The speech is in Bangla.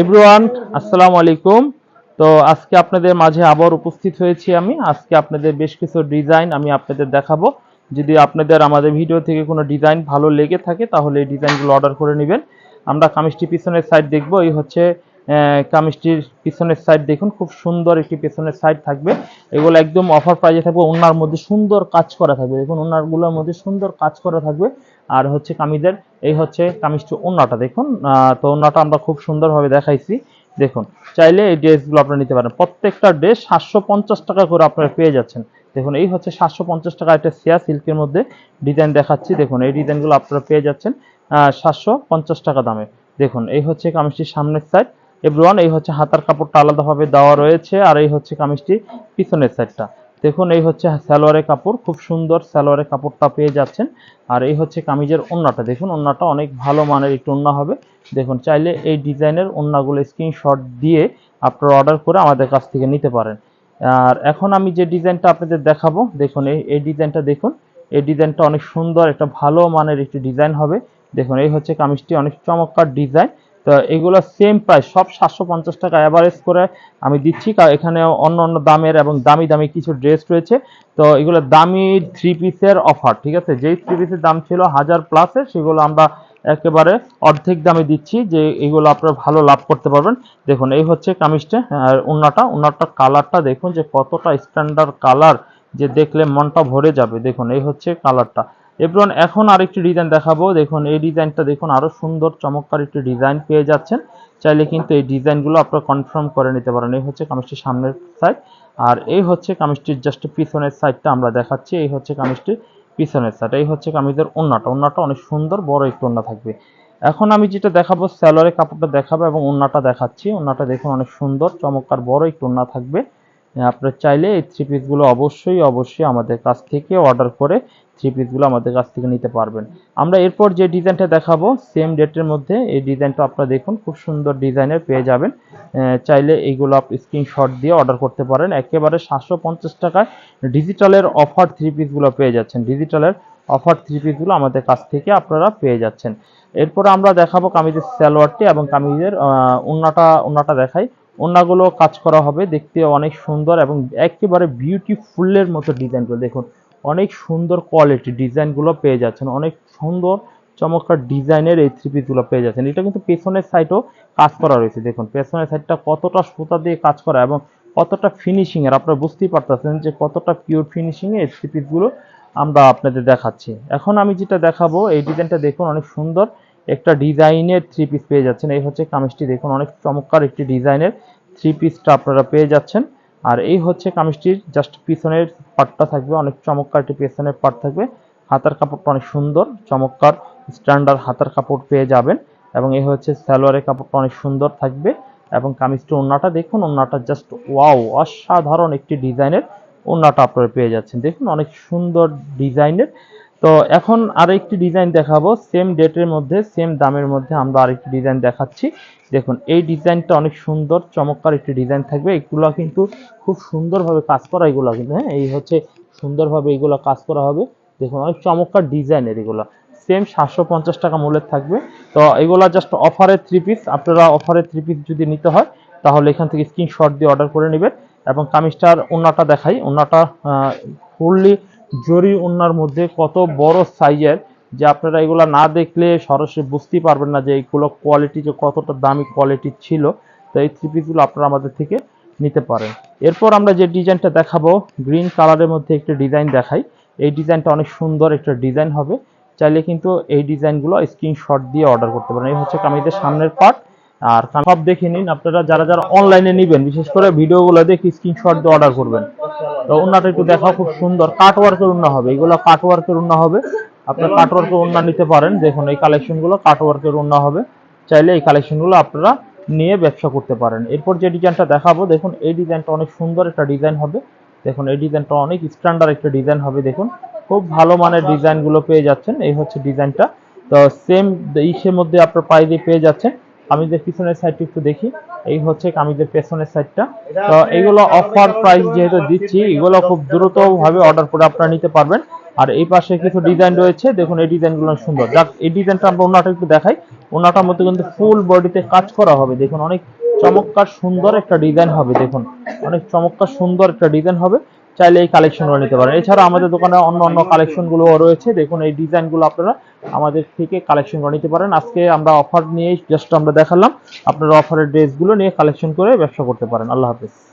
এভরিওয়ান আসসালামু আলাইকুম তো আজকে আপনাদের মাঝে আবার উপস্থিত হয়েছি আমি। আজকে আপনাদের বেশ কিছু ডিজাইন আমি আপনাদের দেখাবো। যদি আপনাদের আমাদের ভিডিও থেকে কোনো ডিজাইন ভালো লেগে থাকে, তাহলে এই ডিজাইনগুলো অর্ডার করে নেবেন। আমরা কামিজটি পিছনের সাইড দেখব। এই হচ্ছে কামিজটির পিছনের সাইড দেখুন। খুব সুন্দর একটি পিছনের সাইড থাকবে। এগুলো একদম অফার প্রাইজে থাকবে। ওনার মধ্যে সুন্দর কাজ করা থাকবে। দেখুন, ওনারগুলোর মধ্যে সুন্দর কাজ করা থাকবে। আর হচ্ছে কামিজের এই হচ্ছে কামিজটি ওন্নাটা, দেখুন। তো ওন্নাটা আমরা খুব সুন্দরভাবে দেখাইছি। দেখুন, চাইলে এই ড্রেসগুলো আপনারা নিতে পারেন। প্রত্যেকটা ড্রেস সাতশো পঞ্চাশ টাকা করে আপনারা পেয়ে যাচ্ছেন। দেখুন, এই হচ্ছে সাতশো পঞ্চাশ টাকা একটা সিয়া সিল্কের মধ্যে ডিজাইন দেখাচ্ছি। দেখুন, এই ডিজাইনগুলো আপনারা পেয়ে যাচ্ছেন সাতশো পঞ্চাশ টাকা দামে। দেখুন, এই হচ্ছে কামিজটির সামনের সাইড এভরিওয়ান এই হচ্ছে হাতার কাপড়টা আলাদাভাবে দেওয়া রয়েছে, আর এই হচ্ছে কামিজটির পিছনের সাইডটা দেখুন, এই হচ্ছে সালোয়ারের কাপড়। খুব সুন্দর সালোয়ারের কাপড়টা পেয়ে যাচ্ছেন। আর এই হচ্ছে কামিজের ওন্নাটা। দেখুন, ওন্নাটা অনেক ভালো মানের একটু ওন্না হবে। দেখুন, চাইলে এই ডিজাইনের ওন্নাগুলো স্ক্রিনশট দিয়ে আপনারা অর্ডার করে আমাদের কাছ থেকে নিতে পারেন। আর এখন আমি যে ডিজাইনটা আপনাদের দেখাবো, দেখুন, এই এই ডিজাইনটা দেখুন। এই ডিজাইনটা অনেক সুন্দর, একটা ভালো মানের একটি ডিজাইন হবে। দেখুন, এই হচ্ছে কামিজটি অনেক চমৎকার ডিজাইন। তো এগুলো সেম প্রাইস সব সাতশো পঞ্চাশ টাকা অ্যাভারেজ করে আমি দিচ্ছি। কারণ এখানে অন্য অন্য দামের এবং দামি দামি কিছু ড্রেস রয়েছে। তো এগুলো দামি থ্রি পিসের অফার ঠিক আছে? যেই থ্রি পিসের দাম ছিল হাজার প্লাসের সেগুলো আমরা একেবারে অর্ধেক দামে দিচ্ছি যে এগুলো আপনারা ভালো লাভ করতে পারবেন। দেখুন, এই হচ্ছে কামিজটা আর উন্নাটা। উন্নাটা কালারটা দেখুন যে কতটা স্ট্যান্ডার্ড কালার যে দেখলে মনটা ভরে যাবে। দেখুন, এই হচ্ছে কালারটা এবার এখন আরেকটি ডিজাইন দেখাবো। দেখুন, এই ডিজাইনটা দেখুন, আরও সুন্দর, চমৎকার একটি ডিজাইন পেয়ে যাচ্ছেন। চাইলে কিন্তু এই ডিজাইনগুলো আপনারা কনফার্ম করে নিতে পারেন। এই হচ্ছে কামিজটির সামনের সাইড আর এই হচ্ছে কামিজটির জাস্ট পিছনের সাইডটা আমরা দেখাচ্ছি। এই হচ্ছে কামিজটির পিছনের সাইড এই হচ্ছে কামিজের ওন্নাটা ওন্নাটা অনেক সুন্দর, বড় একটু ওন্না থাকবে। এখন আমি যেটা দেখাবো স্যালোয়ারের কাপড়টা দেখাবো এবং ওন্নাটা দেখাচ্ছি। ওন্নাটা দেখুন অনেক সুন্দর, চমৎকার, বড় একটু ওন্না থাকবে। আপনারা চাইলে এই থ্রি পিসগুলো অবশ্যই অবশ্যই আমাদের কাছ থেকে অর্ডার করে থ্রি পিসগুলো আমাদের কাছ থেকে নিতে পারবেন। আমরা এরপর যে ডিজাইনটা দেখাবো সেম ডেটের মধ্যে এই ডিজাইনটা আপনারা দেখুন, খুব সুন্দর ডিজাইনের পেয়ে যাবেন। চাইলে এইগুলো আপনি স্ক্রিনশট দিয়ে অর্ডার করতে পারেন। একেবারে সাতশো পঞ্চাশ টাকায় ডিজিটালের অফার থ্রি পিসগুলো পেয়ে যাচ্ছেন। ডিজিটালের অফার থ্রি পিসগুলো আমাদের কাছ থেকে আপনারা পেয়ে যাচ্ছেন। এরপর আমরা দেখাবো কামিজের সালোয়ারটি এবং কামিজের উন্নাটা উন্নাটা দেখাই। ওন্নাগুলো কাজ করা হবে, দেখতে অনেক সুন্দর এবং একেবারে বিউটিফুলের মতো ডিজাইনগুলো দেখুন অনেক সুন্দর কোয়ালিটি ডিজাইনগুলো পেয়ে যাচ্ছেন। অনেক সুন্দর, চমৎকার ডিজাইনের এই থ্রি পিসগুলো পেয়ে যাচ্ছেন। এটা কিন্তু পেছনের সাইডও কাজ করা রয়েছে, দেখুন। পেছনের সাইডটা কতটা সুতা দিয়ে কাজ করা এবং কতটা ফিনিশিং এর, আপনারা বুঝতেই পারতেছেন যে কতটা পিওর ফিনিশিং এর থ্রি পিসগুলো আমরা আপনাদের দেখাচ্ছি। এখন আমি যেটা দেখাবো, এই ডিজাইনটা দেখুন, অনেক সুন্দর একটা ডিজাইনের থ্রি পিস পেয়ে যাচ্ছেন। এই হচ্ছে কামিজটি, দেখুন, অনেক চমৎকার একটি ডিজাইনের থ্রি পিসটা আপনারা পেয়ে যাচ্ছেন। আর এই হচ্ছে কামিজটির জাস্ট পিছনের পার্টটা থাকবে, অনেক চমৎকার একটি পিছনের পার্ট থাকবে। হাতার কাপড়টা অনেক সুন্দর, চমৎকার স্ট্যান্ডার্ড হাতার কাপড় পেয়ে যাবেন এবং এই হচ্ছে সালোয়ারের কাপড়টা অনেক সুন্দর থাকবে এবং কামিজটি ওন্নাটা দেখুন ওন্নাটা জাস্ট ওয়াও অসাধারণ একটি ডিজাইনের ওন্নাটা আপনারা পেয়ে যাচ্ছেন। দেখুন অনেক সুন্দর ডিজাইনের তো এখন আরেকটি ডিজাইন দেখাবো। সেম ডেটের মধ্যে সেম দামের মধ্যে আমরা আরেকটি ডিজাইন দেখাচ্ছি। দেখুন, এই ডিজাইনটা অনেক সুন্দর, চমৎকার একটি ডিজাইন থাকবে। এগুলো কিন্তু খুব সুন্দরভাবে কাজ করা এগুলো কিন্তু হ্যাঁ? এই হচ্ছে সুন্দরভাবে এগুলো কাজ করা হবে। দেখুন, অনেক চমৎকার ডিজাইনের এগুলো। সেম সাতশো পঞ্চাশ টাকা মূল্যের থাকবে। তো এগুলা জাস্ট অফারের থ্রি পিস আপনারা অফারের থ্রি পিস যদি নিতে হয়, তাহলে এখান থেকে স্ক্রিনশট দিয়ে অর্ডার করে নেবেন। এবং কামিজটার ওন্নাটা দেখাই। ওন্নাটা ফুললি জরি ওন্নার মধ্যে কত বড় সাইজের, যে আপনারা এগুলা না দেখলে সরাসরি বুঝতেই পারবেন না যে এইগুলো কোয়ালিটি যে কতটা দামি কোয়ালিটি ছিল। তো এই থ্রি পিসগুলো আপনারা আমাদের থেকে নিতে পারেন। এরপর আমরা যে ডিজাইনটা দেখাবো গ্রিন কালারের মধ্যে একটা ডিজাইন দেখাই। এই ডিজাইনটা অনেক সুন্দর একটা ডিজাইন হবে। চাইলে কিন্তু এই ডিজাইনগুলো স্ক্রিনশট দিয়ে অর্ডার করতে পারেন। এই হচ্ছে কামিজের সামনের পার্ট আর সব দেখে নিন, আপনারা যারা যারা অনলাইনে নেবেন, বিশেষ করে ভিডিওগুলো দেখে স্ক্রিনশট দিয়ে অর্ডার করবেন। তো ওনাটা একটু দেখাও, খুব সুন্দর। কাট ওয়ার্কের উন্না হবে, এগুলো কাট ওয়ার্কের উন্না হবে। আপনার কাট ওয়ার্কের উন্না নিতে পারেন, দেখুন এই কালেকশনগুলো কাট ওয়ার্কের উন্না হবে। চাইলে এই কালেকশনগুলো আপনারা নিয়ে ব্যবসা করতে পারেন। এরপর যে ডিজাইনটা দেখাবো, দেখুন এই ডিজাইনটা অনেক সুন্দর একটা ডিজাইন হবে। দেখুন এই ডিজাইনটা অনেক স্ট্যান্ডার্ড একটা ডিজাইন হবে, দেখুন। খুব ভালো মানের ডিজাইনগুলো পেয়ে যাচ্ছেন, এই হচ্ছে ডিজাইনটা তো সেম ইসের মধ্যে আপনার প্রাইজে পেয়ে যাচ্ছেন। কামিজের পিছনের সাইডটা একটু দেখি এই হচ্ছে কামিজের পেছনের সাইডটা তো এইগুলো অফার প্রাইস যেহেতু দিচ্ছি এগুলো খুব দ্রুত ভাবে অর্ডার করে আপনারা নিতে পারবেন। আর এই পাশে কিছু ডিজাইন রয়েছে দেখুন এই ডিজাইনগুলো সুন্দর। যাক এই ডিজাইনটা আমরা ওনাটা একটু দেখাই। ওনাটার মধ্যে কিন্তু ফুল বডিতে কাজ করা হবে। দেখুন অনেক চমৎকার সুন্দর একটা ডিজাইন হবে দেখুন। অনেক চমৎকার সুন্দর একটা ডিজাইন হবে। চাইলে এই কালেকশনগুলো নিতে পারেন। এছাড়া আমাদের দোকানে অন্য অন্য কালেকশনগুলোও রয়েছে। দেখুন, এই ডিজাইনগুলো আপনারা আমাদের থেকে কালেকশন করে নিতে পারেন। আজকে আমরা অফার নিয়ে জাস্ট আমরা দেখালাম। আপনারা অফারের ড্রেসগুলো নিয়ে কালেকশন করে ব্যবসা করতে পারেন। আল্লাহ হাফেজ।